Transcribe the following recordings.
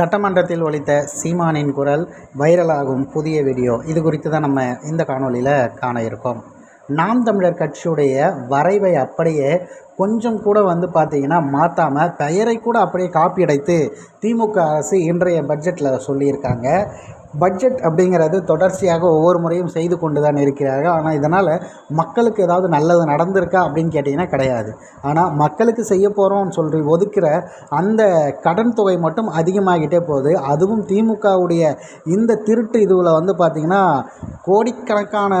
சட்டமன்றத்தில் ஒழித்த சீமானின் குரல் வைரலாகும் புதிய வீடியோ. இது குறித்து தான் நம்ம இந்த காணொளியில் காண இருக்கோம். நாம் தமிழர் கட்சியுடைய வரைவை அப்படியே கொஞ்சம் கூட வந்து பார்த்தீங்கன்னா மாற்றாமல் பெயரை கூட அப்படியே காப்பி அடைத்து திமுக அரசு இன்றைய பட்ஜெட்டில் சொல்லியிருக்காங்க. பட்ஜெட் அப்படிங்கிறது தொடர்ச்சியாக ஒவ்வொரு முறையும் செய்து கொண்டு தான் இருக்கிறார்கள். ஆனால் இதனால் மக்களுக்கு ஏதாவது நல்லது நடந்திருக்கா அப்படின்னு கேட்டிங்கன்னா கிடையாது. ஆனால் மக்களுக்கு செய்ய போகிறோம்னு சொல்லி ஒதுக்கிற அந்த கடன் தொகை மட்டும் அதிகமாகிட்டே போகுது. அதுவும் திமுகவுடைய இந்த திருட்டு இதுவில் வந்து பார்த்திங்கன்னா கோடிக்கணக்கான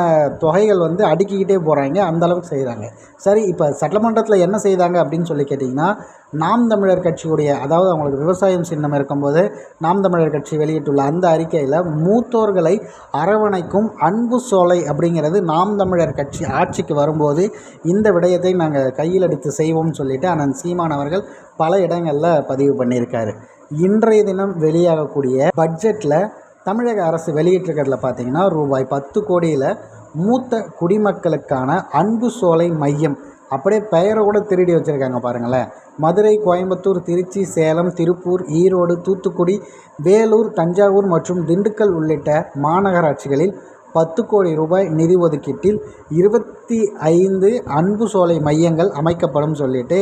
தொகைகள் வந்து அடுக்கிக்கிட்டே போகிறாங்க அந்தளவுக்கு செய்கிறாங்க சரி இப்போ சட்டமன்றத்தில் என்ன செய்தாங்க அப்படின்னு சொல்லி கேட்டிங்கன்னா நாம் தமிழர் கட்சியுடைய அதாவது அவங்களுக்கு விவசாயம் சின்னம் இருக்கும்போது நாம் தமிழர் கட்சி வெளியிட்டுள்ள அந்த அறிக்கையில் மூத்தோர்களை அரவணைக்கும் அன்பு சோலை அப்படிங்கிறது நாம் தமிழர் கட்சி ஆட்சிக்கு வரும்போது இந்த விடயத்தை நாங்கள் கையில் எடுத்து செய்வோம்னு சொல்லிட்டு அண்ணன் சீமான் அவர்கள் பல இடங்களில் பதிவு பண்ணியிருக்காரு. இன்றைய தினம் வெளியாகக்கூடிய பட்ஜெட்டில் தமிழக அரசு வெளியிட்டிருக்கிறதுல பார்த்தீங்கன்னா ரூபாய் பத்து கோடியில் மூத்த குடிமக்களுக்கான அன்பு சோலை மையம் அப்படியே பெயரை கூட திருடி வச்சுருக்காங்க பாருங்களேன். மதுரை கோயம்புத்தூர் திருச்சி சேலம் திருப்பூர் ஈரோடு தூத்துக்குடி வேலூர் தஞ்சாவூர் மற்றும் திண்டுக்கல் உள்ளிட்ட மாநகராட்சிகளில் பத்து கோடி ரூபாய் நிதி ஒதுக்கீட்டில் இருபத்தி ஐந்து அன்பு சோலை மையங்கள் அமைக்கப்படும் சொல்லிட்டு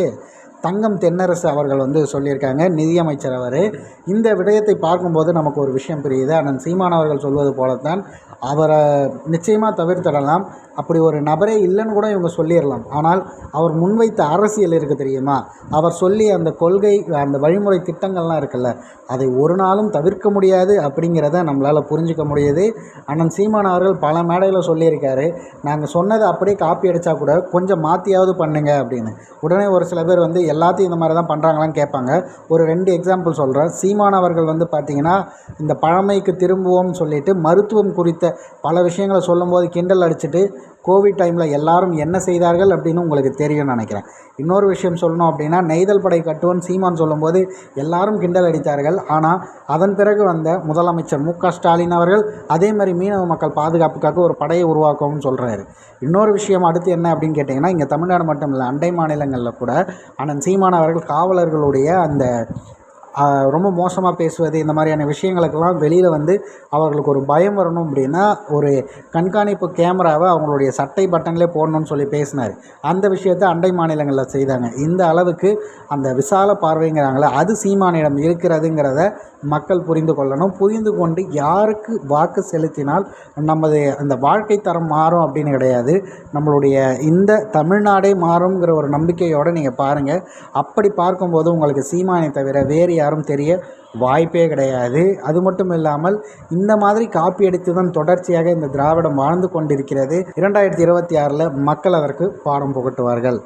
தங்கம் தென்னரசு அவர்கள் வந்து சொல்லியிருக்காங்க நிதியமைச்சர் அவர். இந்த விடயத்தை பார்க்கும்போது நமக்கு ஒரு விஷயம் புரியுது. அண்ணன் சீமான் அவர்கள் சொல்வது போலத்தான் அவரை நிச்சயமாக தவிர்த்திடலாம். அப்படி ஒரு நபரே இல்லைன்னு கூட இவங்க சொல்லிடலாம். ஆனால் அவர் முன்வைத்த அரசியல் இருக்குது தெரியுமா? அவர் சொல்லி அந்த கொள்கை அந்த வழிமுறை திட்டங்கள்லாம் இருக்குல்ல அதை ஒரு நாளும் தவிர்க்க முடியாது அப்படிங்கிறத நம்மளால் புரிஞ்சிக்க முடியுது. அண்ணன் சீமான் அவர்கள் பல மேடையில் சொல்லியிருக்காரு. நாங்கள் சொன்னதை அப்படியே காப்பி அடித்தா கூட கொஞ்சம் மாற்றியாவது பண்ணுங்க அப்படின்னு. உடனே ஒரு சில பேர் வந்து எல்லாத்தையும் இந்த மாதிரி தான் பண்ணுறாங்களான்னு கேட்பாங்க. ஒரு ரெண்டு எக்ஸாம்பிள் சொல்கிறேன் சீமான் அவர்கள் வந்து பார்த்திங்கன்னா இந்த பழமைக்கு திரும்புவோம்னு சொல்லிட்டு மருத்துவம் குறித்த பல விஷயங்களை சொல்லும்போது கிண்டல் அடிச்சுட்டு கோவிட் டைமில் எல்லாரும் என்ன செய்தார்கள் அப்படின்னு உங்களுக்கு தெரியும்னு நினைக்கிறேன். இன்னொரு விஷயம் சொல்லணும் அப்படின்னா நெய்தல் படை கட்டுவோம் சீமான் சொல்லும்போது எல்லாரும் கிண்டல் அடித்தார்கள். ஆனால் அதன் பிறகு வந்த முதலமைச்சர் மு க ஸ்டாலின் அவர்கள் அதே மாதிரி மீனவ மக்கள் பாதுகாப்புக்காக ஒரு படையை உருவாக்குவோம்னு சொல்கிறாரு இன்னொரு விஷயம் அடுத்து என்ன அப்படின்னு கேட்டிங்கன்னா இங்கே தமிழ்நாடு மட்டும் இல்லை அண்டை மாநிலங்களில் கூட ஆனால் சீமான் அவர்கள் காவலர்களுடைய அந்த ரொம்ப மோசமாக பேசுவது இந்த மாதிரியான விஷயங்களுக்கெல்லாம் வெளியில் வந்து அவர்களுக்கு ஒரு பயம் வரணும் அப்படின்னா ஒரு கண்காணிப்பு கேமராவை அவங்களுடைய சட்டை பட்டன்லேயே போடணும்னு சொல்லி பேசினார். அந்த விஷயத்தை அண்டை மாநிலங்களில் செய்தாங்க. இந்த அளவுக்கு அந்த விசால பார்வைங்கிறாங்களே அது சீமானிடம் இருக்கிறதுங்கிறத மக்கள் புரிந்து கொள்ளணும். புரிந்து கொண்டு யாருக்கு வாக்கு செலுத்தினால் நமது அந்த வாழ்க்கை தரம் மாறும் அப்படின்னு கிடையாது. நம்மளுடைய இந்த தமிழ்நாடே மாறுங்கிற ஒரு நம்பிக்கையோடு நீங்கள் பாருங்கள் அப்படி பார்க்கும்போது உங்களுக்கு சீமானை தவிர வேறு யாரும் தெரிய வாய்ப்பே கிடையாது. அது மட்டும் இல்லாமல் இந்த மாதிரி காப்பி அடித்து தான் தொடர்ச்சியாக இந்த திராவிடம் வாழ்ந்து கொண்டிருக்கிறது. இரண்டாயிரத்தி இருபத்தி ஆறில் மக்கள் அதற்கு பாடம் புகட்டுவார்கள்.